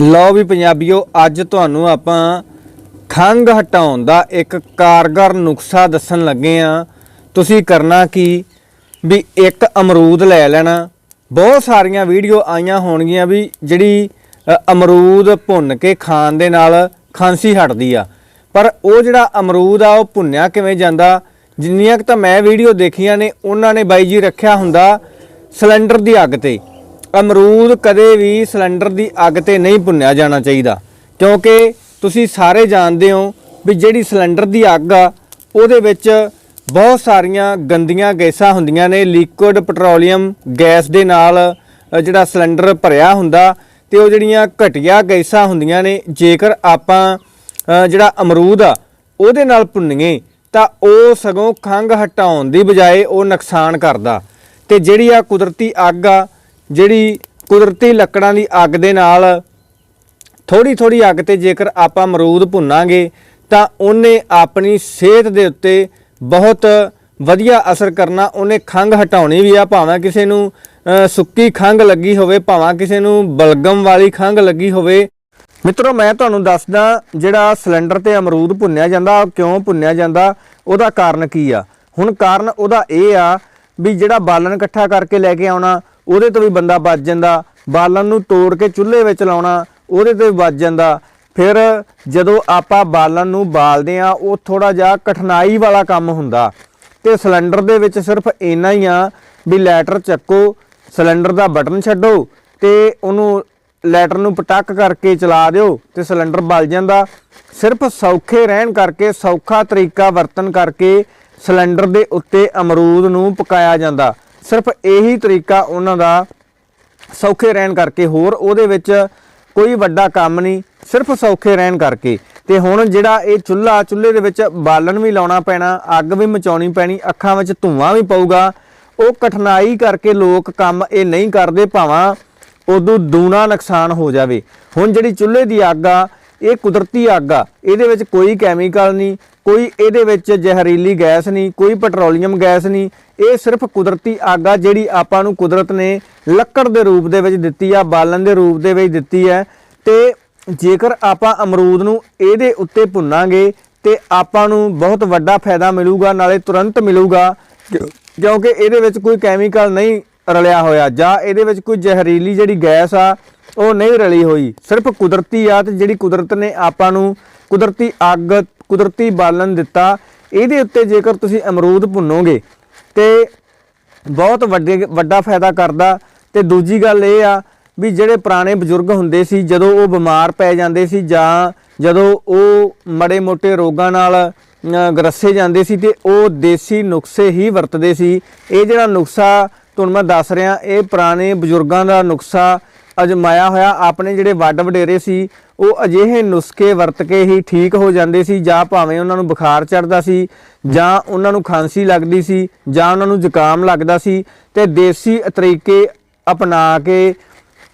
ਲਓ ਵੀ ਪੰਜਾਬੀਓ, ਅੱਜ ਤੁਹਾਨੂੰ ਆਪਾਂ ਖੰਘ ਹਟਾਉਣ ਦਾ ਇੱਕ ਕਾਰਗਰ ਨੁਕਸਾ ਦੱਸਣ ਲੱਗੇ ਆ। ਤੁਸੀਂ ਕਰਨਾ ਕੀ? ਵੀ ਇੱਕ ਅਮਰੂਦ ਲੈ ਲੈਣਾ। ਬਹੁਤ ਸਾਰੀਆਂ ਵੀਡੀਓ ਆਈਆਂ ਹੋਣਗੀਆਂ ਵੀ ਜਿਹੜੀ ਅਮਰੂਦ ਭੁੰਨ ਕੇ ਖਾਣ ਦੇ ਨਾਲ ਖਾਂਸੀ ਹਟਦੀ ਆ। ਪਰ ਉਹ ਜਿਹੜਾ ਅਮਰੂਦ ਆ, ਉਹ ਭੁੰਨਿਆ ਕਿਵੇਂ ਜਾਂਦਾ? ਜਿੰਨੀਆਂ ਕੁ ਤਾਂ ਮੈਂ ਵੀਡੀਓ ਦੇਖੀਆਂ ਨੇ, ਉਹਨਾਂ ਨੇ ਬਾਈ ਜੀ ਰੱਖਿਆ ਹੁੰਦਾ ਸਿਲੰਡਰ ਦੀ ਅੱਗ ਤੇ। ਅਮਰੂਦ ਕਦੇ ਵੀ ਸਿਲੰਡਰ ਦੀ ਅੱਗ ਤੇ ਨਹੀਂ ਭੁੰਨਿਆ ਜਾਣਾ ਚਾਹੀਦਾ। ਕਿਉਂਕਿ ਤੁਸੀਂ ਸਾਰੇ ਜਾਣਦੇ ਹੋ ਵੀ ਜਿਹੜੀ ਸਿਲੰਡਰ ਦੀ ਅੱਗ ਆ, ਉਹਦੇ ਵਿੱਚ ਬਹੁਤ ਸਾਰੀਆਂ ਗੰਦੀਆਂ ਗੈਸਾਂ ਹੁੰਦੀਆਂ ਨੇ, ਲਿਕੁਇਡ ਪੈਟਰੋਲੀਅਮ ਗੈਸ ਦੇ ਨਾਲ ਜਿਹੜਾ ਸਿਲੰਡਰ ਭਰਿਆ ਹੁੰਦਾ ਤੇ ਉਹ ਜਿਹੜੀਆਂ ਘਟੀਆ ਗੈਸਾਂ ਹੁੰਦੀਆਂ ਨੇ, ਜੇਕਰ ਆਪਾਂ ਜਿਹੜਾ ਅਮਰੂਦ ਆ, ਉਹਦੇ ਨਾਲ ਭੁੰਨੀਏ, ਤਾਂ ਉਹ ਸਗੋਂ ਖੰਘ ਹਟਾਉਣ ਦੀ ਬਜਾਏ ਉਹ ਨੁਕਸਾਨ ਕਰਦਾ। ਤੇ ਜਿਹੜੀ ਆ ਕੁਦਰਤੀ ਅੱਗ ਆ ਜਿਹੜੀ ਕੁਦਰਤੀ ਲੱਕੜਾਂ ਦੀ ਅੱਗ ਦੇ ਨਾਲ ਥੋੜੀ ਥੋੜੀ ਅੱਗ ਤੇ ਜੇਕਰ ਆਪਾਂ ਅਮਰੂਦ ਭੁੰਨਾਂਗੇ, ਤਾਂ ਉਹਨੇ ਆਪਣੀ ਸਿਹਤ ਦੇ ਉੱਤੇ ਬਹੁਤ ਵਧੀਆ ਅਸਰ ਕਰਨਾ, ਉਹਨੇ ਖੰਘ ਹਟਾਉਣੀ ਵੀ ਆ, ਭਾਵੇਂ ਕਿਸੇ ਨੂੰ ਸੁੱਕੀ ਖੰਘ ਲੱਗੀ ਹੋਵੇ, ਭਾਵੇਂ ਕਿਸੇ ਨੂੰ ਬਲਗਮ ਵਾਲੀ ਖੰਘ ਲੱਗੀ ਹੋਵੇ। ਮਿੱਤਰੋ, ਮੈਂ ਤੁਹਾਨੂੰ ਦੱਸਦਾ, ਜਿਹੜਾ ਸਿਲੰਡਰ ਤੇ ਅਮਰੂਦ ਭੁੰਨਿਆ ਜਾਂਦਾ ਉਹ ਕਿਉਂ ਭੁੰਨਿਆ ਜਾਂਦਾ, ਉਹਦਾ ਕਾਰਨ ਕੀ ਆ? ਹੁਣ ਕਾਰਨ ਉਹਦਾ ਇਹ ਆ ਵੀ ਜਿਹੜਾ ਬਾਲਣ ਇਕੱਠਾ ਕਰਕੇ ਲੈ ਕੇ ਆਉਣਾ ਉਹਦੇ ਤੋਂ ਵੀ ਬੰਦਾ ਬਚ ਜਾਂਦਾ, ਬਾਲਣ ਨੂੰ ਤੋੜ ਕੇ ਚੁੱਲ੍ਹੇ ਵਿੱਚ ਲਾਉਣਾ, ਉਹਦੇ ਤੋਂ ਵੀ ਬਚ ਜਾਂਦਾ। ਫਿਰ ਜਦੋਂ ਆਪਾਂ ਬਾਲਣ ਨੂੰ ਬਾਲਦੇ ਆ ਉਹ ਥੋੜਾ ਜਿਹਾ ਕਠਿਨਾਈ ਵਾਲਾ ਕੰਮ ਹੁੰਦਾ। ਤੇ ਸਿਲੰਡਰ ਦੇ ਵਿੱਚ ਸਿਰਫ ਇੰਨਾ ਹੀ ਆ ਵੀ ਲੈਟਰ ਚੱਕੋ, ਸਿਲੰਡਰ ਦਾ ਬਟਨ ਛੱਡੋ ਤੇ ਉਹਨੂੰ ਲੈਟਰ ਨੂੰ ਪਟਕ ਕਰਕੇ ਚਲਾ ਦਿਓ ਤੇ ਸਿਲੰਡਰ ਬਲ ਜਾਂਦਾ। ਸਿਰਫ ਸੌਖੇ ਰਹਿਣ ਕਰਕੇ, ਸੌਖਾ ਤਰੀਕਾ ਵਰਤਨ ਕਰਕੇ ਸਿਲੰਡਰ ਦੇ ਉੱਤੇ ਅਮਰੂਦ ਨੂੰ ਪਕਾਇਆ ਜਾਂਦਾ। ਸਿਰਫ ਇਹੀ ਤਰੀਕਾ ਉਹਨਾਂ ਦਾ ਸੌਖੇ ਰਹਿਣ ਕਰਕੇ, ਹੋਰ ਉਹਦੇ ਵਿੱਚ ਕੋਈ ਵੱਡਾ ਕੰਮ ਨਹੀਂ, ਸਿਰਫ ਸੌਖੇ ਰਹਿਣ ਕਰਕੇ। ਤੇ ਹੁਣ ਜਿਹੜਾ ਇਹ ਚੁੱਲ੍ਹਾ, ਚੁੱਲ੍ਹੇ ਦੇ ਵਿੱਚ ਬਾਲਣ ਵੀ ਲਾਉਣਾ ਪੈਣਾ, ਅੱਗ ਵੀ ਮਚਾਉਣੀ ਪੈਣੀ, ਅੱਖਾਂ ਵਿੱਚ ਧੂਆਂ ਵੀ ਪਊਗਾ, ਉਹ ਕਠਿਨਾਈ ਕਰਕੇ ਲੋਕ ਕੰਮ ਇਹ ਨਹੀਂ ਕਰਦੇ, ਭਾਵਾਂ ਉਦੋਂ ਦੂਣਾ ਨੁਕਸਾਨ ਹੋ ਜਾਵੇ। ਹੁਣ ਜਿਹੜੀ ਚੁੱਲ੍ਹੇ ਦੀ ਅੱਗ ਆ, ਇਹ ਕੁਦਰਤੀ ਅੱਗ ਆ, ਇਹਦੇ ਵਿੱਚ ਕੋਈ ਕੈਮੀਕਲ ਨਹੀਂ ਕੋਈ ਇਹਦੇ ਵਿੱਚ ਜ਼ਹਿਰੀਲੀ ਗੈਸ ਨਹੀਂ, ਕੋਈ ਪੈਟਰੋਲੀਅਮ ਗੈਸ ਨਹੀਂ, ਇਹ ਸਿਰਫ ਕੁਦਰਤੀ ਅੱਗ ਆ ਜਿਹੜੀ ਆਪਾਂ ਨੂੰ ਕੁਦਰਤ ਨੇ ਲੱਕੜ ਦੇ ਰੂਪ ਦੇ ਵਿੱਚ ਦਿੱਤੀ ਆ, ਬਾਲਣ ਦੇ ਰੂਪ ਦੇ ਵਿੱਚ ਦਿੱਤੀ ਹੈ ਤੇ ਜੇਕਰ ਆਪਾਂ ਅਮਰੂਦ ਨੂੰ ਇਹਦੇ ਉੱਤੇ ਭੁੰਨਾਂਗੇ, ਤੇ ਆਪਾਂ ਨੂੰ ਬਹੁਤ ਵੱਡਾ ਫਾਇਦਾ ਮਿਲੂਗਾ, ਨਾਲੇ ਤੁਰੰਤ ਮਿਲੂਗਾ, ਕਿਉਂਕਿ ਇਹਦੇ ਵਿੱਚ ਕੋਈ ਕੈਮੀਕਲ ਨਹੀਂ ਰਲਿਆ ਹੋਇਆ, ਜਾਂ ਇਹਦੇ ਵਿੱਚ ਕੋਈ ਜ਼ਹਿਰੀਲੀ ਜਿਹੜੀ ਗੈਸ ਆ, ਉਹ ਨਹੀਂ ਰਲੀ ਹੋਈ। ਸਿਰਫ ਕੁਦਰਤੀ ਆ, ਤੇ ਜਿਹੜੀ ਕੁਦਰਤ ਨੇ ਆਪਾਂ ਨੂੰ ਕੁਦਰਤੀ ਅੱਗ ਕੁਦਰਤੀ ਬਾਲਣ ਦਿੱਤਾ ਇਹਦੇ ਉੱਤੇ ਜੇਕਰ ਤੁਸੀਂ ਅਮਰੂਦ ਭੁੰਨੋਗੇ ਤੇ ਬਹੁਤ ਵੱਡੇ ਵੱਡਾ ਫਾਇਦਾ ਕਰਦਾ। ਤੇ ਦੂਜੀ ਗੱਲ ਇਹ ਆ ਵੀ ਜਿਹੜੇ ਪੁਰਾਣੇ ਬਜ਼ੁਰਗ ਹੁੰਦੇ ਸੀ ਜਦੋਂ ਉਹ ਬਿਮਾਰ ਪੈ ਜਾਂਦੇ ਸੀ ਜਾਂ ਜਦੋਂ ਉਹ ਮੜੇ ਮੋਟੇ ਰੋਗਾਂ ਨਾਲ ਅ, ਗਰਸੇ ਜਾਂਦੇ ਸੀ ਤੇ ਉਹ ਦੇਸੀ ਨੁਕਸੇ ਹੀ ਵਰਤਦੇ ਸੀ। ਇਹ ਜਿਹੜਾ ਨੁਸਖਾ ਤੁਹਾਨੂੰ ਮੈਂ ਦੱਸ ਰਿਹਾ ਇਹ ਪੁਰਾਣੇ ਬਜ਼ੁਰਗਾਂ ਦਾ ਨੁਕਸਾ ਅਜਮਾਇਆ ਹੋਇਆ। ਆਪਣੇ ਜਿਹੜੇ ਵੱਡ ਵਡੇਰੇ ਸੀ ਉਹ ਅਜਿਹੇ ਨੁਸਖੇ ਵਰਤ ਕੇ ਹੀ ਠੀਕ ਹੋ ਜਾਂਦੇ ਸੀ ਜਾਂ ਭਾਵੇਂ ਉਹਨਾਂ ਨੂੰ ਬੁਖਾਰ ਚੜਦਾ ਸੀ ਜਾਂ ਉਹਨਾਂ ਨੂੰ ਖਾਂਸੀ ਲੱਗਦੀ ਸੀ ਜਾਂ ਉਹਨਾਂ ਨੂੰ ਜ਼ੁਕਾਮ ਲੱਗਦਾ ਸੀ ਤੇ ਦੇਸੀ ਤਰੀਕੇ ਅਪਣਾ ਕੇ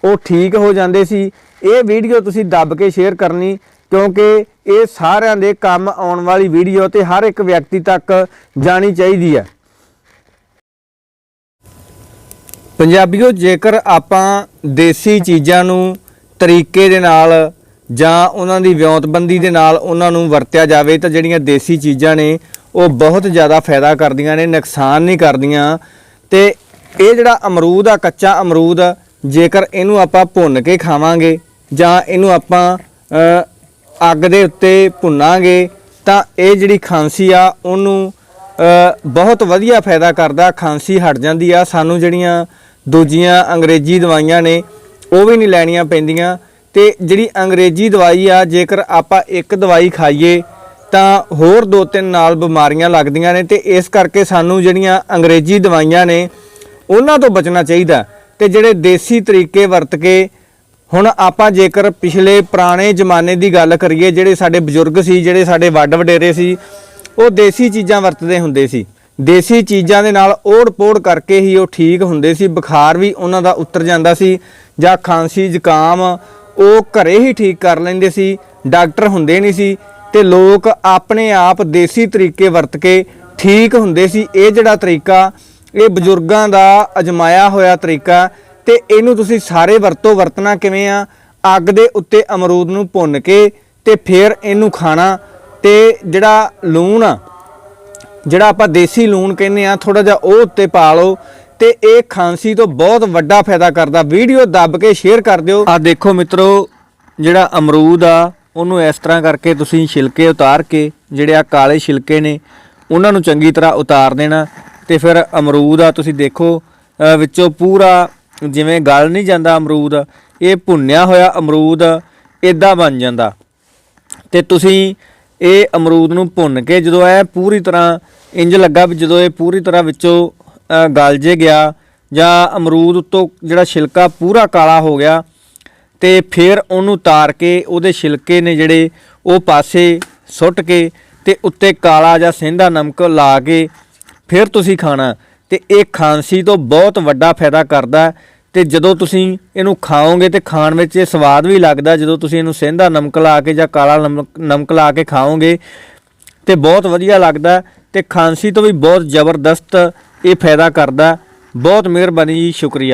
ਉਹ ਠੀਕ ਹੋ ਜਾਂਦੇ ਸੀ। ਇਹ ਵੀਡੀਓ ਤੁਸੀਂ ਦੱਬ ਕੇ ਸ਼ੇਅਰ ਕਰਨੀ ਕਿਉਂਕਿ ਇਹ ਸਾਰਿਆਂ ਦੇ ਕੰਮ ਆਉਣ ਵਾਲੀ ਵੀਡੀਓ ਤੇ ਹਰ ਇੱਕ ਵਿਅਕਤੀ ਤੱਕ ਜਾਣੀ ਚਾਹੀਦੀ ਹੈ। ਪੰਜਾਬੀਓ, ਜੇਕਰ ਆਪਾਂ ਦੇਸੀ ਚੀਜ਼ਾਂ ਨੂੰ ਤਰੀਕੇ ਦੇ ਨਾਲ ਜਾਂ ਉਹਨਾਂ ਦੀ ਵਿਉਂਤਬੰਦੀ ਦੇ ਨਾਲ ਉਹਨਾਂ ਨੂੰ ਵਰਤਿਆ ਜਾਵੇ ਤਾਂ ਜਿਹੜੀਆਂ ਦੇਸੀ ਚੀਜ਼ਾਂ ਨੇ, ਉਹ ਬਹੁਤ ਜ਼ਿਆਦਾ ਫਾਇਦਾ ਕਰਦੀਆਂ ਨੇ, ਨੁਕਸਾਨ ਨਹੀਂ ਕਰਦੀਆਂ। ਤੇ ਇਹ ਜਿਹੜਾ ਅਮਰੂਦ ਆ, ਕੱਚਾ ਅਮਰੂਦ, ਜੇਕਰ ਇਹਨੂੰ ਆਪਾਂ ਭੁੰਨ ਕੇ ਖਾਵਾਂਗੇ ਜਾਂ ਇਹਨੂੰ ਆਪਾਂ ਅੱਗ ਦੇ ਉੱਤੇ ਭੁੰਨਾਂਗੇ, ਤਾਂ ਇਹ ਜਿਹੜੀ ਖਾਂਸੀ ਆ, ਉਹਨੂੰ ਬਹੁਤ ਵਧੀਆ ਫਾਇਦਾ ਕਰਦਾ, ਖਾਂਸੀ ਹਟ ਜਾਂਦੀ ਆ। ਸਾਨੂੰ ਜਿਹੜੀਆਂ ਦੂਜੀਆਂ ਅੰਗਰੇਜ਼ੀ ਦਵਾਈਆਂ ਨੇ, ਉਹ ਵੀ ਨਹੀਂ ਲੈਣੀਆਂ ਪੈਂਦੀਆਂ। ਤੇ ਜਿਹੜੀ ਅੰਗਰੇਜ਼ੀ ਦਵਾਈ ਆ, ਜੇਕਰ ਆਪਾਂ ਇੱਕ ਦਵਾਈ ਖਾਈਏ, ਤਾਂ ਹੋਰ ਦੋ ਤਿੰਨ ਨਾਲ ਬਿਮਾਰੀਆਂ ਲੱਗਦੀਆਂ ਨੇ ਤੇ ਇਸ ਕਰਕੇ ਸਾਨੂੰ ਜਿਹੜੀਆਂ ਅੰਗਰੇਜ਼ੀ ਦਵਾਈਆਂ ਨੇ, ਉਹਨਾਂ ਤੋਂ ਬਚਣਾ ਚਾਹੀਦਾ। ਤੇ ਜਿਹੜੇ ਦੇਸੀ ਤਰੀਕੇ ਵਰਤ ਕੇ, ਹੁਣ ਆਪਾਂ ਜੇਕਰ ਪਿਛਲੇ ਪੁਰਾਣੇ ਜ਼ਮਾਨੇ ਦੀ ਗੱਲ ਕਰੀਏ, ਜਿਹੜੇ ਸਾਡੇ ਬਜ਼ੁਰਗ ਸੀ, ਜਿਹੜੇ ਸਾਡੇ ਵੱਡ ਵਡੇਰੇ ਸੀ, ਉਹ ਦੇਸੀ ਚੀਜ਼ਾਂ ਵਰਤਦੇ ਹੁੰਦੇ ਸੀ। ਦੇਸੀ ਚੀਜ਼ਾਂ ਦੇ ਨਾਲ ਓੜ-ਪੋੜ ਕਰਕੇ ਹੀ ਉਹ ਠੀਕ ਹੁੰਦੇ ਸੀ, ਬੁਖਾਰ ਵੀ ਉਹਨਾਂ ਦਾ ਉਤਰ ਜਾਂਦਾ ਸੀ, ਜਾਂ ਖਾਂਸੀ, ਜ਼ੁਕਾਮ ਉਹ ਘਰੇ ਹੀ ਠੀਕ ਕਰ ਲੈਂਦੇ ਸੀ, ਡਾਕਟਰ ਹੁੰਦੇ ਨਹੀਂ ਸੀ ਤੇ ਲੋਕ ਆਪਣੇ ਆਪ ਦੇਸੀ ਤਰੀਕੇ ਵਰਤ ਕੇ ਠੀਕ ਹੁੰਦੇ ਸੀ। ਇਹ ਜਿਹੜਾ ਤਰੀਕਾ, ਇਹ ਬਜ਼ੁਰਗਾਂ ਦਾ ਅਜਮਾਇਆ ਹੋਇਆ ਤਰੀਕਾ ਤੇ ਇਹਨੂੰ ਤੁਸੀਂ ਸਾਰੇ ਵਰਤੋ ਵਰਤਣਾ ਕਿਵੇਂ ਆ? ਅੱਗ ਦੇ ਉੱਤੇ ਅਮਰੂਦ ਨੂੰ ਭੁੰਨ ਕੇ ਤੇ ਫਿਰ ਇਹਨੂੰ ਖਾਣਾ ਤੇ ਜਿਹੜਾ ਲੂਣ ਆ, ਜਿਹੜਾ ਆਪਾਂ ਦੇਸੀ ਲੂਣ ਕਹਿੰਦੇ ਆ ਥੋੜਾ ਜਿਹਾ ਉਹ ਉੱਤੇ ਪਾ ਲਓ ਤੇ ਇਹ ਖਾਂਸੀ ਤੋਂ ਬਹੁਤ ਵੱਡਾ ਫਾਇਦਾ ਕਰਦਾ। ਵੀਡੀਓ ਦੱਬ ਕੇ ਸ਼ੇਅਰ ਕਰ ਦਿਓ। ਆ ਦੇਖੋ ਮਿੱਤਰੋ, ਜਿਹੜਾ ਅਮਰੂਦ ਆ, ਉਹਨੂੰ ਇਸ ਤਰ੍ਹਾਂ ਕਰਕੇ ਤੁਸੀਂ ਛਿਲਕੇ ਉਤਾਰ ਕੇ, ਜਿਹੜੇ ਆ ਕਾਲੇ ਛਿਲਕੇ ਨੇ, ਉਹਨਾਂ ਨੂੰ ਚੰਗੀ ਤਰ੍ਹਾਂ ਉਤਾਰ ਦੇਣਾ। ਤੇ ਫਿਰ ਅਮਰੂਦ ਆ, ਤੁਸੀਂ ਦੇਖੋ ਵਿੱਚੋਂ ਪੂਰਾ ਜਿਵੇਂ ਗਲ ਨਹੀਂ ਜਾਂਦਾ ਅਮਰੂਦ, ਇਹ ਭੁੰਨਿਆ ਹੋਇਆ ਅਮਰੂਦ ਇਦਾਂ ਬਣ ਜਾਂਦਾ। ਤੇ ਤੁਸੀਂ ਇਹ ਅਮਰੂਦ ਨੂੰ ਭੁੰਨ ਕੇ ਜਦੋਂ ਇਹ ਪੂਰੀ ਤਰ੍ਹਾਂ ਇੰਜ ਲੱਗਾ ਵੀ ਜਦੋਂ ਇਹ ਪੂਰੀ ਤਰ੍ਹਾਂ ਵਿੱਚੋਂ ਗਲ ਜੇ ਗਿਆ ਜਾਂ ਅਮਰੂਦ ਉੱਤੋਂ ਜਿਹੜਾ ਛਿਲਕਾ ਪੂਰਾ ਕਾਲਾ ਹੋ ਗਿਆ ਤੇ ਫਿਰ ਉਹਨੂੰ ਤਾਰ ਕੇ ਉਹਦੇ ਛਿਲਕੇ ਨੇ ਜਿਹੜੇ ਉਹ ਪਾਸੇ ਸੁੱਟ ਕੇ ਤੇ ਉੱਤੇ ਕਾਲਾ ਜਾਂ ਸੇਂਦਾ ਨਮਕ ਲਾ ਕੇ ਫਿਰ ਤੁਸੀਂ ਖਾਣਾ। ਤੇ ਇਹ ਖਾਂਸੀ ਤੋਂ ਬਹੁਤ ਵੱਡਾ ਫਾਇਦਾ ਕਰਦਾ ਹੈ ਤੇ ਜਦੋਂ ਤੁਸੀਂ ਇਹਨੂੰ ਖਾਓਗੇ ਤੇ ਖਾਣ ਵਿੱਚ ਇਹ ਸਵਾਦ ਵੀ ਲੱਗਦਾ, ਜਦੋਂ ਤੁਸੀਂ ਇਹਨੂੰ ਸੇਂਦਾ ਨਮਕ ਲਾ ਕੇ ਜਾਂ ਕਾਲਾ ਨਮਕ ਨਮਕ ਲਾ ਕੇ ਖਾਓਗੇ ਤੇ ਬਹੁਤ ਵਧੀਆ ਲੱਗਦਾ ਹੈ ਤੇ ਖਾਂਸੀ ਤੋਂ ਵੀ ਬਹੁਤ ਜ਼ਬਰਦਸਤ ਇਹ ਫਾਇਦਾ ਕਰਦਾ ਬਹੁਤ ਮਿਹਰਬਾਨੀ ਜੀ ਸ਼ੁਕਰੀਆ।